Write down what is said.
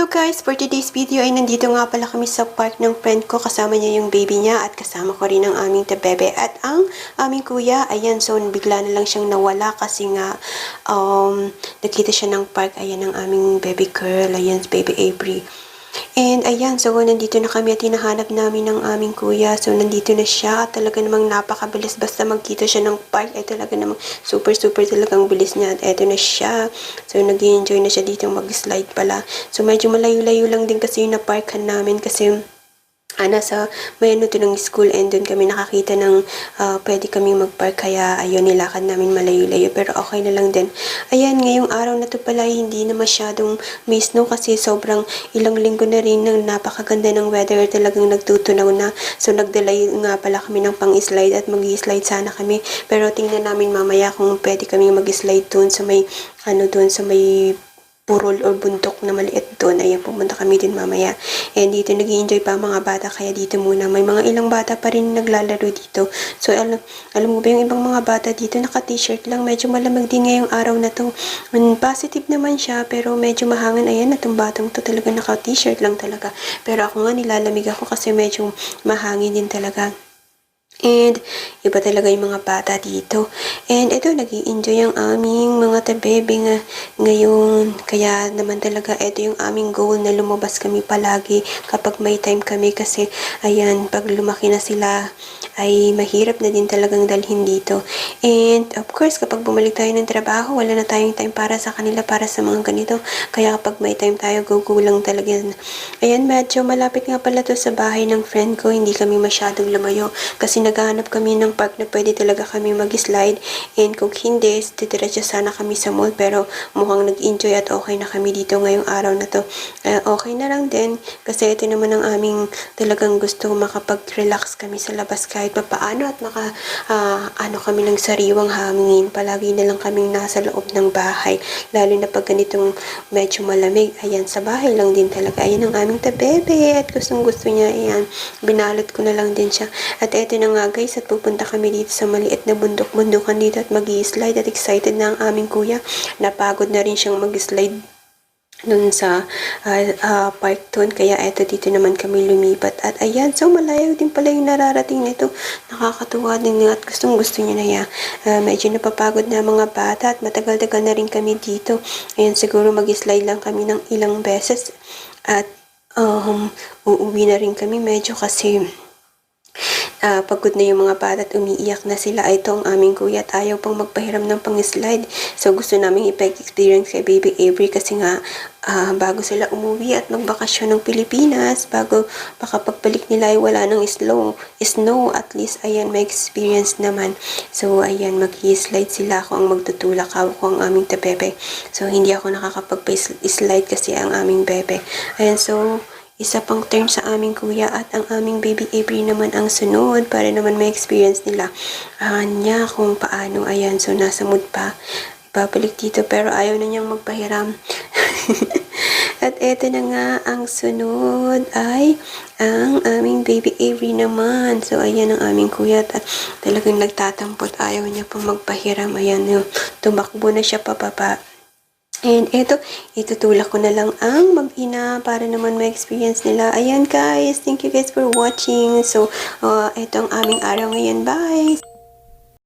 Hello guys! For today's video ay nandito nga pala kami sa park ng friend ko. Kasama niya yung baby niya at kasama ko rin ang aming tabebe. At ang aming kuya, ayan, so bigla na lang siyang nawala kasi nga um, nakita siya ng park. Ayan ang aming baby girl, ayan, baby Avery. And ayan, so nandito na kami at hinahanap namin ng aming kuya. So nandito na siya. Talaga namang napakabilis. Basta magkita siya ng park ay talaga namang super super talagang bilis niya. At eto na siya. So nag enjoy na siya dito mag-slide pala. So medyo malayo-layo lang din kasi yung na-parkan namin kasi ah, nasa may ano to ng school and doon kami nakakita ng ah, pwede kaming mag-park kaya ayun nilakad namin malayo-layo pero okay na lang din. Ayan, ngayong araw na to pala hindi na masyadong may snow kasi sobrang ilang linggo na rin ng napakaganda ng weather talagang nagtutunaw na. So nagdelay nga pala kami ng pang-slide at mag-slide sana kami pero tingnan namin mamaya kung pwede kami mag-slide doon sa may ano doon sa may purol or bundok na maliit doon. Ayan, pumunta kami din mamaya. And dito nag enjoy pa mga bata, kaya dito muna. May mga ilang bata pa rin naglalaro dito. So, alam, alam mo ba yung ibang mga bata dito, naka-t-shirt lang. Medyo malamig din ngayong araw na to. Mm, positive naman siya, pero medyo mahangin. Ayan, itong batang to talaga naka-t-shirt lang talaga. Pero ako nga nilalamig ako kasi medyo mahangin din talaga. And iba talaga yung mga bata dito. And ito, nag enjoy ang aming mga tabebe nga ngayon. Kaya naman talaga, ito yung aming goal na lumabas kami palagi kapag may time kami. Kasi, ayan, pag lumaki na sila, ay mahirap na din talagang dalhin dito. And of course, kapag bumalik tayo ng trabaho, wala na tayong time para sa kanila, para sa mga ganito. Kaya kapag may time tayo, go-go lang talaga. Ayan, medyo malapit nga pala to sa bahay ng friend ko. Hindi kami masyadong lumayo kasi naghahanap kami ng park na pwede talaga kami mag-slide. And kung hindi, titiretso sana kami sa mall. Pero mukhang nag-enjoy at okay na kami dito ngayong araw na to. Uh, okay na lang din kasi ito naman ang aming talagang gusto makapag-relax kami sa labas kahit papaano at maka ah, ano kami ng sariwang hangin. Palagi na lang kaming nasa loob ng bahay. Lalo na pag ganitong medyo malamig. Ayan, sa bahay lang din talaga. Ayan ang aming tabebe at gustong gusto niya. Ayan, binalot ko na lang din siya. At eto na nga guys, at pupunta kami dito sa maliit na bundok-bundukan dito at mag slide at excited na ang aming kuya. Napagod na rin siyang mag-slide dun sa uh, uh, park doon. Kaya eto dito naman kami lumipat. At ayan, so malayo din pala yung nararating nito. Nakakatuwa din at gustong gusto niya na yan. Uh, medyo napapagod na mga bata at matagal-tagal na rin kami dito. Ayan, siguro mag-slide lang kami ng ilang beses. At um, uuwi na rin kami medyo kasi Ah, pagod na yung mga bata at umiiyak na sila. Ito ang aming kuya at ayaw pang magpahiram ng pang-slide. So gusto namin ipag-experience kay Baby Avery kasi nga ah, bago sila umuwi at magbakasyon ng Pilipinas, bago baka pagbalik nila ay wala ng slow, snow, at least ayan may experience naman. So ayan mag-slide sila ako ang magtutulak, hawak ko ang aming tapepe. So hindi ako nakakapag-slide kasi ang aming bebe. Ayan so isa pang term sa aming kuya at ang aming baby Avery naman ang sunod para naman may experience nila uh, niya kung paano. Ayan, so nasa mood pa. Ibabalik dito pero ayaw na niyang magpahiram. at eto na nga ang sunod ay ang aming baby Avery naman. So ayan ang aming kuya at talagang nagtatampot. Ayaw niya pang magpahiram. Ayan, tumakbo na siya papapa. And eto, itutulak ko na lang ang mag-ina para naman ma-experience nila. Ayan guys, thank you guys for watching. So, uh, eto ang aming araw ngayon. Bye!